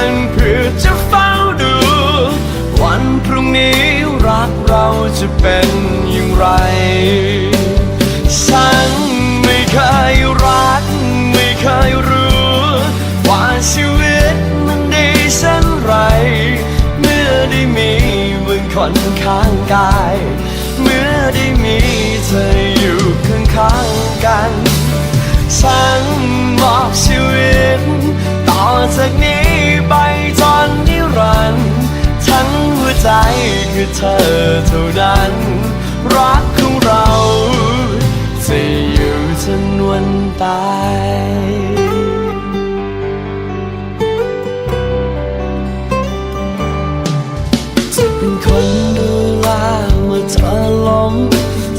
านเพื่อจะเฝ้าดู วันพรุ่งนี้รักเราจะเป็นอย่างไร ฉันไม่เคยรัก ไม่เคยรู้ ว่าชีวิตมันดีเช่นไร เมื่อได้มีมึงคนข้างกาย เมื่อได้มีเธออยู่ข้างข้างๆกันฉันมอบชีวิตต่อจากนี้ ไปจนนิรันดร์ทั้งหัวใจคือเธอเท่านั้น รักของเราจะอยู่จนวันตายจะเป็นคนดูแลเมื่อเธอล้ม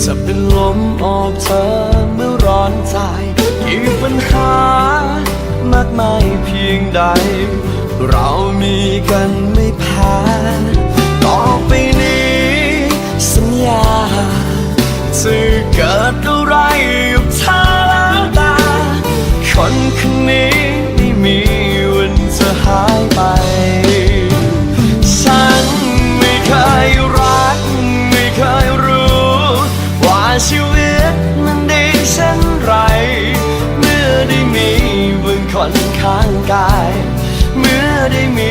จะเป็นลมออกเธอเมื่อร้อนใจกี่ปัญหามากมายเพียงใด กันไม่แพ้ต่อไปนี้ สัญญาจะเกิดอะไรกับเธอแล้วตาคนคนนี้ไม่มีวันจะหายไป ฉันไม่เคยรัก ไม่เคยรู้ ว่าชีวิตมันดีเช่นไรเมื่อได้มีมึงคนข้างกาย เมื่อได้มี